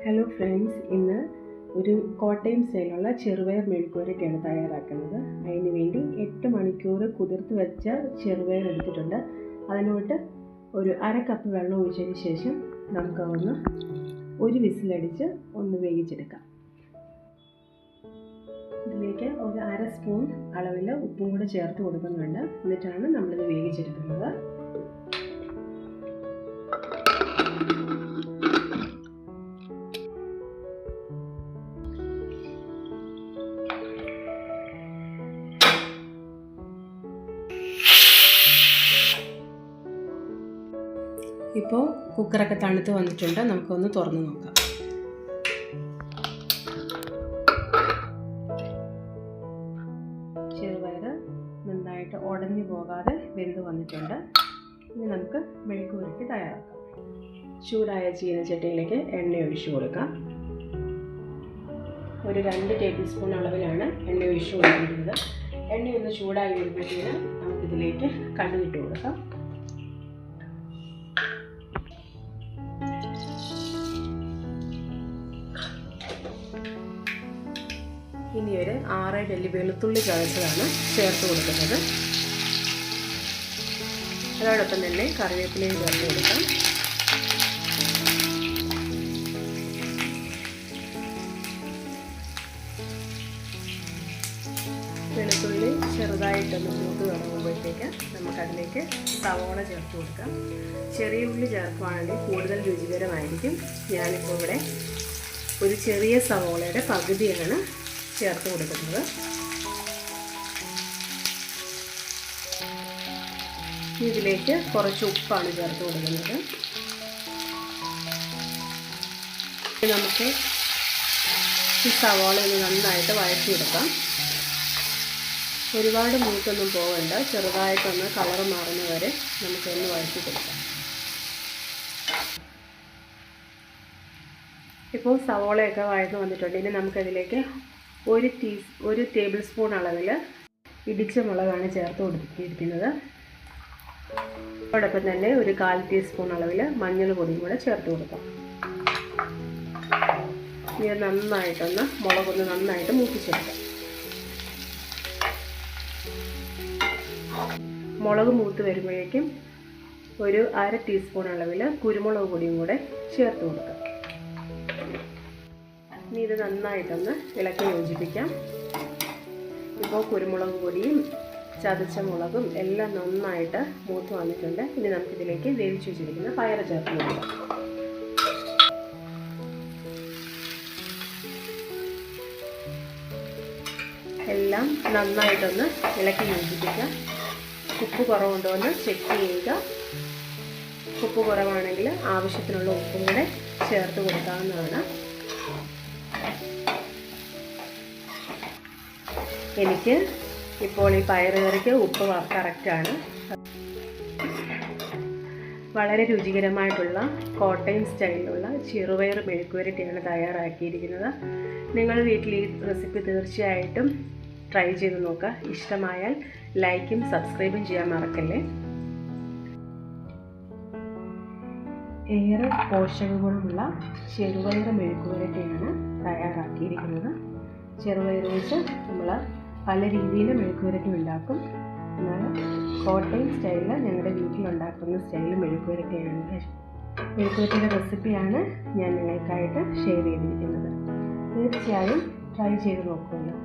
Hello friends ഇന്ന് ഒരു കോട്ടയം സ്റ്റൈലുള്ള ചെറുപയർ മെഴുക്കുവരട്ടിയാണ് തയ്യാറാക്കുന്നത്. അതിന് വേണ്ടി എട്ട് മണിക്കൂർ കുതിർത്ത് വെച്ച ചെറുവയർ എടുത്തിട്ടുണ്ട്. അതിലോട്ട് ഒരു അര കപ്പ് വെള്ളം ഒഴിച്ചതിന് ശേഷം നമുക്ക് ഒന്ന് ഒരു വിസിലടിച്ച് ഒന്ന് വേവിച്ചെടുക്കാം. ഇതിലേക്ക് ഒരു അര സ്പൂൺ അളവിൽ ഉപ്പും കൂടെ ചേർത്ത് കൊടുക്കുന്നുണ്ട്. എന്നിട്ടാണ് നമ്മളിത് വേവിച്ചെടുക്കുന്നത്. ഇപ്പോൾ കുക്കറൊക്കെ തണുത്ത് വന്നിട്ടുണ്ട്. നമുക്കൊന്ന് തുറന്ന് നോക്കാം. ചെറുപയർ നന്നായിട്ട് ഉടഞ്ഞു പോകാതെ വെന്ത് വന്നിട്ടുണ്ട്. ഇനി നമുക്ക് മെഴുക്ക് പുരട്ടി തയ്യാറാക്കാം. ചൂടായ ചീനച്ചട്ടിയിലേക്ക് എണ്ണ ഒഴിച്ചു കൊടുക്കാം. ഒരു രണ്ട് ടേബിൾ സ്പൂൺ അളവിലാണ് എണ്ണ ഒഴിച്ചു കൊടുക്കുന്നത് എണ്ണ ഒന്ന് ചൂടായി വരുമ്പോഴത്തേന് നമുക്കിതിലേക്ക് കടുകിട്ട് കൊടുക്കാം. ഇനി ഒരു ആറ് ഡെല്ലി വെളുത്തുള്ളി ചതച്ചതാണ് ചേർത്ത് കൊടുക്കുന്നത്. അതോടൊപ്പം തന്നെ കറിവേപ്പിലയും ചേർത്ത് കൊടുക്കാം. വെളുത്തുള്ളി ചെറുതായിട്ടൊന്ന് മൂത്ത് തുടങ്ങുമ്പോഴത്തേക്ക് നമുക്കതിലേക്ക് സവോള ചേർത്ത് കൊടുക്കാം. ചെറിയ ഉള്ളി ചേർക്കുവാണെങ്കിൽ കൂടുതൽ രുചികരമായിരിക്കും. ഞാനിപ്പോൾ ഇവിടെ ഒരു ചെറിയ സവോളയുടെ പകുതിയാണ് ചേർത്ത് കൊടുക്കുന്നത്. ഇതിലേക്ക് കുറച്ച് ഉപ്പാണ് ചേർത്ത് കൊടുക്കുന്നത്. നമുക്ക് ഈ സവാള ഒന്ന് നന്നായിട്ട് വഴറ്റിയെടുക്കാം. ഒരുപാട് മൂത്തൊന്നും പോകണ്ട ചെറുതായിട്ടൊന്ന് കളർ മാറുന്ന വരെ നമുക്കൊന്ന് വഴറ്റി കൊടുക്കാം ഇപ്പോൾ സവോളയൊക്കെ വഴന്ന് വന്നിട്ടുണ്ട്. ഇനി നമുക്കതിലേക്ക് ഒരു ടീ ഒരു ടേബിൾ സ്പൂൺ അളവിൽ ഇടിച്ച മുളകാണ് ചേർത്ത് കൊടുത്തിരിക്കുന്നത്. അതോടൊപ്പം തന്നെ ഒരു കാൽ ടീസ്പൂൺ അളവിൽ മഞ്ഞൾ പൊടിയും കൂടെ ചേർത്ത് കൊടുക്കാം. ഇത് നന്നായിട്ടൊന്ന് മുളകൊന്ന് നന്നായിട്ട് മൂപ്പിച്ചെടുക്കാം. മുളക് മൂത്ത് വരുമ്പോഴേക്കും ഒരു അര ടീസ്പൂൺ അളവിൽ കുരുമുളക് പൊടിയും കൂടെ ചേർത്ത് കൊടുക്കാം. ഇത് നന്നായിട്ടൊന്ന് ഇളക്കി യോജിപ്പിക്കാം. ഇപ്പോൾ കുരുമുളക് പൊടിയും ചതച്ച മുളകും എല്ലാം നന്നായിട്ട് മൂത്ത് വന്നിട്ടുണ്ട്. ഇനി നമുക്കിതിലേക്ക് വേവിച്ച് വെച്ചിരിക്കുന്ന പയർ ചേർത്ത് കൊടുക്കാം എല്ലാം നന്നായിട്ടൊന്ന് ഇളക്കി യോജിപ്പിക്കാം. ഉപ്പ് കുറവുണ്ടോ എന്ന് ചെക്ക് ചെയ്യുക. ഉപ്പ് കുറവാണെങ്കിൽ ആവശ്യത്തിനുള്ള ഉപ്പും കൂടെ ചേർത്ത് കൊടുക്കാവുന്നതാണ്. എനിക്ക് ഇപ്പോൾ ഈ പയറുകറിക്ക് ഉപ്പ് കറക്റ്റാണ് വളരെ രുചികരമായിട്ടുള്ള കോട്ടയം സ്റ്റൈലിലുള്ള ചെറുപയർ മെഴുക്കുവരട്ടിയാണ് തയ്യാറാക്കിയിരിക്കുന്നത്. നിങ്ങൾ വീട്ടിൽ ഈ റെസിപ്പി തീർച്ചയായിട്ടും ട്രൈ ചെയ്ത് നോക്കുക. ഇഷ്ടമായാൽ ലൈക്കും സബ്സ്ക്രൈബും ചെയ്യാൻ മറക്കല്ലേ? ഏറെ പോഷകങ്ങളുള്ള ചെറുപയർ മെഴുക്കുവരട്ടിയാണ് തയ്യാറാക്കിയിരിക്കുന്നത്. ചെറുപയർ വെച്ച് നമ്മൾ പല രീതിയിൽ മെഴുക്കുപുരട്ടി ഉണ്ടാക്കും. എന്നാൽ കോട്ടയം സ്റ്റൈലിൽ ഞങ്ങളുടെ വീട്ടിലുണ്ടാക്കുന്ന സ്റ്റൈലിൽ മെഴുക്കുപുരട്ടിയാണ് മെഴുക്കുപുരട്ടിയുടെ റെസിപ്പിയാണ് ഞാൻ നിങ്ങൾക്കായിട്ട് ഷെയർ ചെയ്തിരിക്കുന്നത്. തീർച്ചയായും ട്രൈ ചെയ്ത് നോക്കുമല്ലോ